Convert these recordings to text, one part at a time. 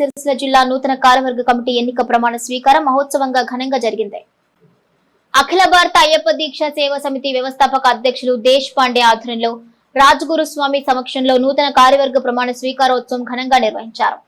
సిరిసిల్ల జిల్లా నూతన కార్యవర్గ కమిటీ ఎన్నిక ప్రమాణ స్వీకారం మహోత్సవంగా ఘనంగా జరిగింది. అఖిల భారత అయ్యప్ప దీక్ష సేవా సమితి వ్యవస్థాపక అధ్యక్షులు దేశ్ పాండే ఆధ్వర్యంలో రాజగురు స్వామి సమక్షంలో నూతన కార్యవర్గ ప్రమాణ స్వీకారోత్సవం ఘనంగా నిర్వహించారు.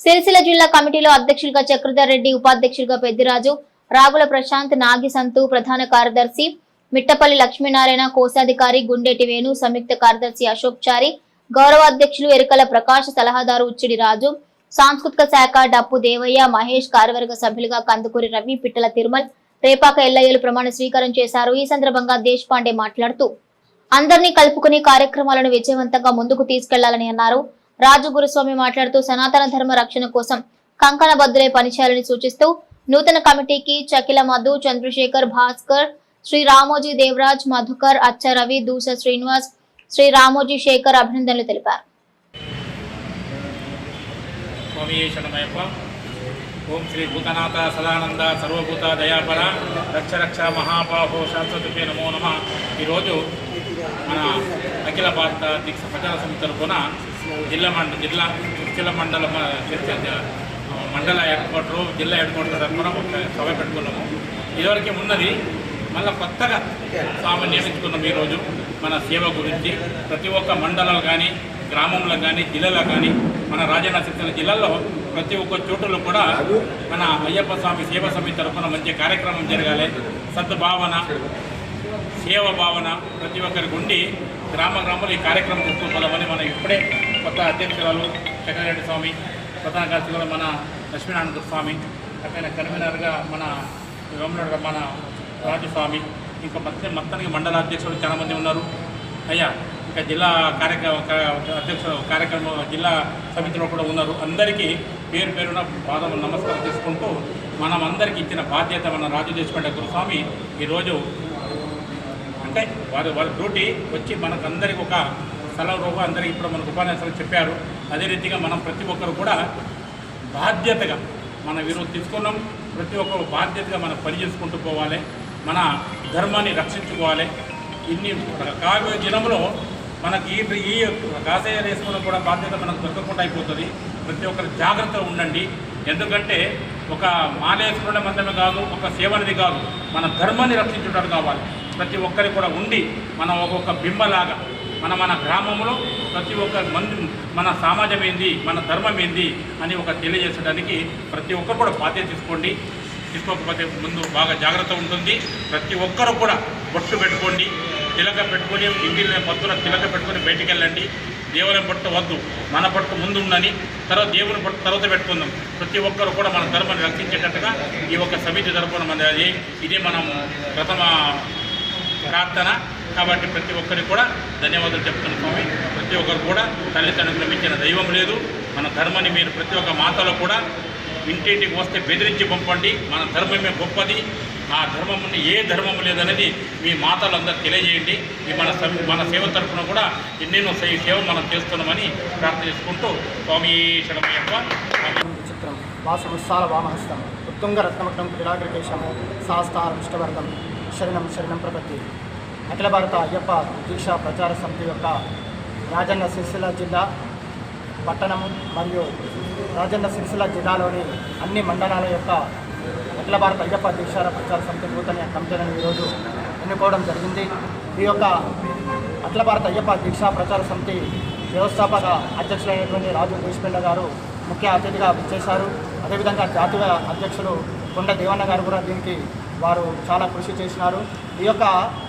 సిరిసిల్ల జిల్లా కమిటీలో అధ్యక్షులుగా చక్రధర్ రెడ్డి ఉపాధ్యక్షులుగా పెద్దిరాజు రాగుల ప్రశాంత్ నాగిసంతు ప్రధాన కార్యదర్శి మిట్టపల్లి లక్ష్మీనారాయణ కోశాధికారి గుండెటి వేణు సంయుక్త కార్యదర్శి అశోక్ చారి గౌరవ అధ్యక్షులు ఎరుకల ప్రకాష్ సలహాదారు ఉచ్చిడి రాజు సాంస్కృతిక శాఖ డప్పు దేవయ్య మహేష్ కార్యవర్గ సభ్యులుగా కందుకూరి రవి పిట్టల తిరుమల్ రేపాక ఎల్లయ్యలు ప్రమాణ స్వీకారం చేశారు. ఈ సందర్భంగా దేశ్ పాండే మాట్లాడుతూ అందరినీ కలుపుకుని కార్యక్రమాలను విజయవంతంగా ముందుకు తీసుకెళ్ళాలని అన్నారు. రాజు గురుస్వామి మాట్లాడుతూ సనాతన ధర్మ రక్షణ కోసం కంకణ బద్దులై పనిచేయాలని సూచిస్తూ నూతన కమిటీకి చకిల మధు చంద్రశేఖర్ భాస్కర్ శ్రీ రామోజీ దేవరాజ్ మధుకర్ అచ్చ రవి దూస శ్రీనివాస్ శ్రీ రామోజీ శేఖర్ అభినందనలు తెలిపారు. స్వామి శరణమయ్యప్ప ఓం శ్రీ భూతనాథ సదానంద సర్వభూత దయాపర రక్షరక్ష మహాబాహో శాశ్వతపై నమో నమ. ఈరోజు మన అఖిల భారత దీక్ష ప్రచార సమితి తరఫున జిల్లా మండ జిల్లా జిల్లా మండల మండల హెడ్ జిల్లా హెడ్ క్వార్టర్ తరఫున ఒక సభ పెట్టుకున్నాము. ఇదివరకే ఉన్నది మళ్ళీ కొత్తగా సామాన్యం నియమించుకున్నాం ఈరోజు మన సేవ గురించి. ప్రతి ఒక్క మండలాలు కానీ గ్రామంలో కానీ జిల్లాలో కానీ మన రాజన్న సిరిసిల్ల జిల్లాలో ప్రతి ఒక్క చోటులో కూడా మన అయ్యప్ప స్వామి సేవ సమితి తరఫున మంచి కార్యక్రమం జరగాలి. సద్భావన సేవ భావన ప్రతి ఒక్కరికి ఉండి గ్రామ గ్రామంలో ఈ కార్యక్రమం చేసుకోవాలని మనం ఇప్పుడే కొత్త అధ్యక్షురాలు చక్రరెడ్డి స్వామి ప్రధాన కార్యదర్శిగా మన లక్ష్మీనారాయణ స్వామి అక్కడ కన్వీనర్గా మన వేములవాడ మన రాజస్వామి ఇంకా మొత్తం మొత్తానికి మండల అధ్యక్షులు చాలామంది ఉన్నారు. అయ్యా ఇంకా జిల్లా కార్యక్రమ అధ్యక్ష కార్యక్రమం జిల్లా సమితిలో కూడా ఉన్నారు. అందరికీ పేరు పేరున పాదం నమస్కారం చేసుకుంటూ మనం అందరికీ ఇచ్చిన బాధ్యత మన రాజు దేశపండ గురుస్వామి ఈరోజు అంటే వారి వారి డ్యూటీ వచ్చి మనకందరికి ఒక సెలవు రూపం అందరికీ ఇప్పుడు మనకు ఉపన్యాసాలు చెప్పారు. అదే రీతిగా మనం ప్రతి ఒక్కరు కూడా బాధ్యతగా మనం ఈరోజు తీసుకున్నాం. ప్రతి ఒక్కరు బాధ్యతగా మనం పని చేసుకుంటూ పోవాలి. మన ధర్మాన్ని రక్షించుకోవాలి. ఇన్ని కాబోయే దినంలో మనకి ఈ ఈ కాసేయాలు కూడా బాధ్యత మనకు దొరకకుండా అయిపోతుంది. ప్రతి ఒక్కరు జాగ్రత్తగా ఉండండి. ఎందుకంటే ఒక మాలేసుకోవడం మందమే కాదు ఒక సేవనిది కాదు. మన ధర్మాన్ని రక్షించడం కావాలి. ప్రతి ఒక్కరికి కూడా ఉండి మనం ఒక్కొక్క బింబలాగా మన మన గ్రామంలో ప్రతి ఒక్క మంది మన సమాజం ఏంది మన ధర్మం ఏంది అని ఒక తెలియజేసడానికి ప్రతి ఒక్కరు కూడా బాధ్యత తీసుకోండి. తీసుకోకపోతే ముందు బాగా జాగ్రత్త ఉంటుంది. ప్రతి ఒక్కరు కూడా బొట్టు పెట్టుకోండి. తిలక పెట్టుకొని ఇంటిలో పొద్దున తిలక పెట్టుకొని బయటికి వెళ్ళండి దేవుని పట్టు వద్దు మన పట్టు ముందు ఉండని తర్వాత దేవుని పట్టు తర్వాత పెట్టుకుందాం. ప్రతి ఒక్కరు కూడా మన ధర్మాన్ని రక్షించేటట్టుగా ఈ యొక్క సమితి తరపున మన అది ఇది మనం ప్రథమ ప్రార్థన. కాబట్టి ప్రతి ఒక్కరికి కూడా ధన్యవాదాలు చెప్తున్న స్వామి. ప్రతి ఒక్కరు కూడా తల్లిదండ్రులు మించిన దైవం లేదు. మన ధర్మాన్ని మీరు ప్రతి ఒక్క మాతలో కూడా ఇంటింటికి వస్తే బెదిరించి పంపండి. మన ధర్మమే గొప్పది. ఆ ధర్మముని ఏ ధర్మం లేదనేది మీ మాతలందరూ తెలియజేయండి. ఈ మన మన సేవ తరఫున కూడా ఎన్నెన్నో సే- సేవ మనం చేస్తున్నామని ప్రార్థన చేసుకుంటూ స్వామి శరణమయ్యప్ప. స్వామి చిత్రం వాసముత్సాల వామహస్తం. ఉత్తుంగ రత్నమగ్నం క్రీడాగ్రకేశము. సాస్తారం ఇష్టవర్గం. శరణం శరణం ప్రపత్తి. అఖిల భారత అయ్యప్ప దీక్షా ప్రచార సమితి యొక్క రాజన్న సిరిసిల్ల జిల్లా పట్టణం మరియు రాజన్న సిరిసిల్ల జిల్లాలోని అన్ని మండలాల యొక్క అఖిల భారత అయ్యప్ప దీక్షాల ప్రచార సమితి నూతన కమిటీలను ఈరోజు ఎన్నుకోవడం జరిగింది. ఈ యొక్క అఖిల భారత అయ్యప్ప దీక్షా ప్రచార సమితి వ్యవస్థాపక అధ్యక్షులైనటువంటి రాజు దేశపెండ గారు ముఖ్య అతిథిగా చేశారు అదేవిధంగా జాతీయ అధ్యక్షులు కొండ దేవన్న గారు కూడా దీనికి వారు చాలా కృషి చేసినారు. ఈ యొక్క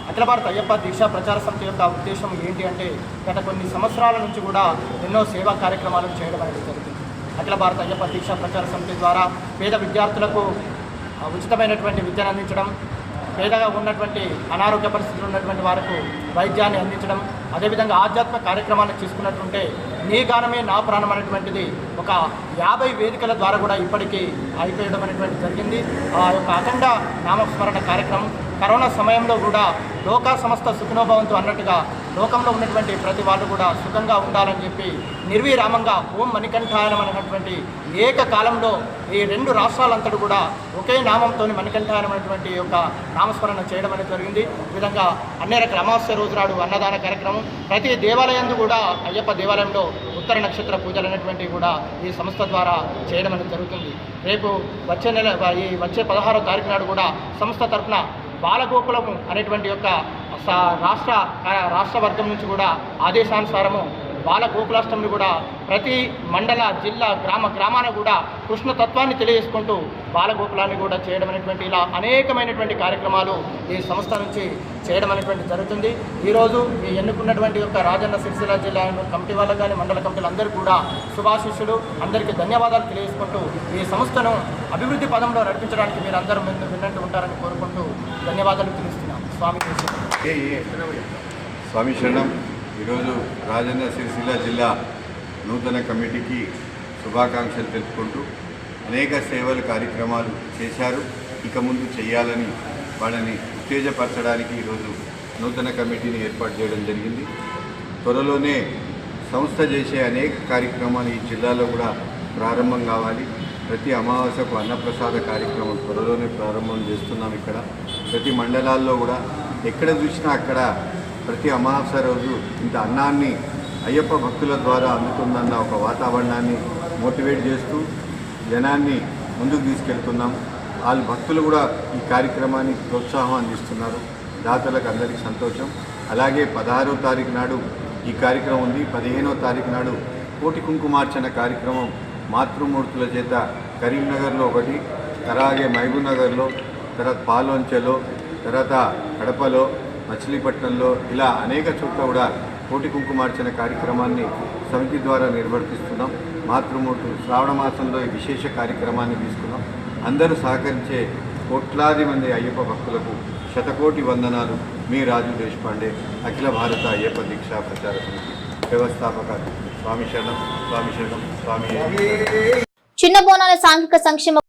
అఖిల భారత అయ్యప్ప దీక్షా ప్రచార సమితి యొక్క ఉద్దేశం ఏంటి అంటే గత కొన్ని సంవత్సరాల నుంచి కూడా ఎన్నో సేవా కార్యక్రమాలు చేయడం అనేది జరిగింది. అఖిల భారత అయ్యప్ప దీక్షా ప్రచార సమితి ద్వారా పేద విద్యార్థులకు ఉచితమైనటువంటి విద్యను అందించడం పేదగా ఉన్నటువంటి అనారోగ్య పరిస్థితులు ఉన్నటువంటి వారికి వైద్యాన్ని అందించడం అదేవిధంగా ఆధ్యాత్మ కార్యక్రమాలను తీసుకున్నట్టుంటే నీ గానమే నా ప్రాణం అనేటువంటిది ఒక యాభై వేదికల ద్వారా కూడా ఇప్పటికీ అయిపోయడం అనేటువంటి జరిగింది. ఆ యొక్క అఖండ నామస్మరణ కార్యక్రమం కరోనా సమయంలో కూడా లోకా సంస్థ సుఖనోభవంతో అన్నట్టుగా లోకంలో ఉన్నటువంటి ప్రతి వాళ్ళు కూడా సుఖంగా ఉండాలని చెప్పి నిర్విరామంగా ఓం మణికంఠాయనం అనేటువంటి ఏకకాలంలో ఈ రెండు రాష్ట్రాలంతటా కూడా ఒకే నామంతో మణికంఠాయనం అనేటువంటి యొక్క నామస్మరణ చేయడం అనేది జరిగింది. ఈ విధంగా అన్ని రకాల అమావాస్య రోజు నాడు అన్నదాన కార్యక్రమం ప్రతి దేవాలయందు కూడా అయ్యప్ప దేవాలయంలో ఉత్తర ఉత్తర నక్షత్ర పూజలు అనేటువంటివి కూడా ఈ సంస్థ ద్వారా చేయడం అనేది జరుగుతుంది. రేపు వచ్చే నెల ఈ వచ్చే పదహారో తారీఖు నాడు కూడా సంస్థ తరఫున బాలగోకులము అనేటువంటి యొక్క రాష్ట్ర రాష్ట్ర వర్గం నుంచి కూడా ఆదేశానుసారము బాల గోకులాష్టమిని కూడా ప్రతి మండల జిల్లా గ్రామ గ్రామాన కూడా కృష్ణతత్వాన్ని తెలియజేసుకుంటూ బాల గోకులాన్ని కూడా చేయడం అనేటువంటి ఇలా అనేకమైనటువంటి కార్యక్రమాలు ఈ సంస్థ నుంచి చేయడం అనేటువంటి జరుగుతుంది. ఈరోజు ఈ ఎన్నుకున్నటువంటి యొక్క రాజన్న సిరిసిల్ల జిల్లా కమిటీ వాళ్ళకు కానీ మండల కమిటీలు అందరూ కూడా శుభాశిష్యులు అందరికీ ధన్యవాదాలు తెలియజేసుకుంటూ ఈ సంస్థను అభివృద్ధి పదంలో నడిపించడానికి మీరు అందరూ ముందు విన్నట్టు ఉంటారని కోరుకుంటూ ధన్యవాదాలు తెలుస్తున్నాం. స్వామి స్వామి శరణం. ఈరోజు రాజన్న సిరిసిల్ల జిల్లా నూతన కమిటీకి శుభాకాంక్షలు తెలుపుకుంటూ అనేక సేవలు కార్యక్రమాలు చేశారు. ఇక ముందు చేయాలని వాళ్ళని ఉత్తేజపరచడానికి ఈరోజు నూతన కమిటీని ఏర్పాటు చేయడం జరిగింది. త్వరలోనే సంస్థ చేసే అనేక కార్యక్రమాలు ఈ జిల్లాలో కూడా ప్రారంభం కావాలి. ప్రతి అమావాస్యకు అన్నప్రసాద కార్యక్రమం త్వరలోనే ప్రారంభం చేస్తున్నాం ఇక్కడ. ప్రతి మండలాల్లో కూడా ఎక్కడ చూసినా అక్కడ ప్రతి అమావాస్య రోజు ఇంత అన్నాన్ని అయ్యప్ప భక్తుల ద్వారా అందుతుందన్న ఒక వాతావరణాన్ని మోటివేట్ చేస్తూ జనాన్ని ముందుకు తీసుకెళ్తున్నాం. వాళ్ళు భక్తులు కూడా ఈ కార్యక్రమానికి ప్రోత్సాహం అందిస్తున్నారు. దాతలకు అందరికీ సంతోషం. అలాగే పదహారో తారీఖు నాడు ఈ కార్యక్రమం ఉంది. పదిహేనో తారీఖు నాడు కోటి కుంకుమార్చన కార్యక్రమం మాతృమూర్తుల చేత కరీంనగర్లో ఒకటి అలాగే మహబూబ్ నగర్లో తర్వాత పాలోంచెలో తర్వాత కడపలో మచిలీపట్నంలో ఇలా అనేక చోట్ల కూడా కోటి కుంకుమార్చన కార్యక్రమాన్ని సమితి ద్వారా నిర్వర్తిస్తున్నాం. మాతృమూర్తులు శ్రావణ మాసంలో ఈ విశేష కార్యక్రమాన్ని తీసుకున్నాం. అందరూ సహకరించే కోట్లాది మంది అయ్యప్ప భక్తులకు శతకోటి వందనాలు. మీ రాజు దేశపాండే అఖిల భారత అయ్యప్ప దీక్షా ప్రచార సమితి వ్యవస్థాపక స్వామి శరణం స్వామి శరణం స్వామి చిన్న బోనాల సాంఘిక సంక్షేమ